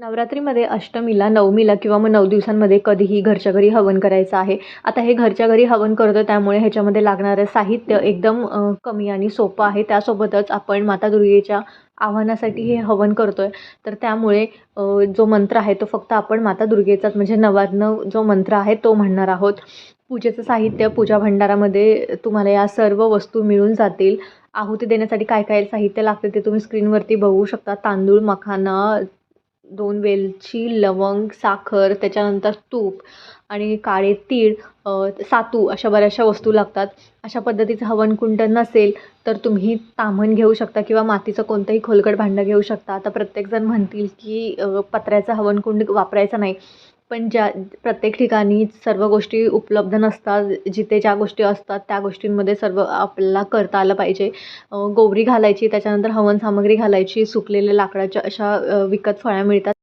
नवरात्रीमध्ये अष्टमीला नवमीला किंवा मग नऊ दिवसांमध्ये कधीही घरच्या घरी हवन करायचं आहे. आता हे घरच्या घरी हवन करतो त्यामुळे ह्याच्यामध्ये लागणारं साहित्य एकदम कमी आणि सोपं आहे. त्यासोबतच आपण माता दुर्गेच्या आव्हानासाठी हे हवन करतो आहे तर त्यामुळे जो मंत्र आहे तो फक्त आपण माता दुर्गेचाच म्हणजे नवार्णव जो मंत्र आहे तो म्हणणार आहोत. पूजेचं साहित्य पूजा भंडारामध्ये तुम्हाला या सर्व वस्तू मिळून जातील. आहुती देण्यासाठी काय काय साहित्य लागते ते तुम्ही स्क्रीनवरती बघू शकता. तांदूळ मखाना दोन वेलची लवंग साखर त्याच्यानंतर तूप आणि काळे तीळ सातू अशा बऱ्याचशा वस्तू लागतात. अशा पद्धतीचं हवनकुंड नसेल तर तुम्ही ताम्हण घेऊ शकता किंवा मातीचं कोणतंही खोलगट भांडं घेऊ शकता. आता प्रत्येकजण म्हणतील की पत्र्याचं हवनकुंड वापरायचं नाही. पण ज्या प्रत्येक ठिकाणी सर्व गोष्टी उपलब्ध नसतात जिथे ज्या गोष्टी असतात त्या गोष्टींमध्ये सर्व आपल्याला करता आलं पाहिजे. गोवरी घालायची त्याच्यानंतर हवन सामग्री घालायची सुकलेल्या लाकडाच्या अशा विकत फळ्या मिळतात.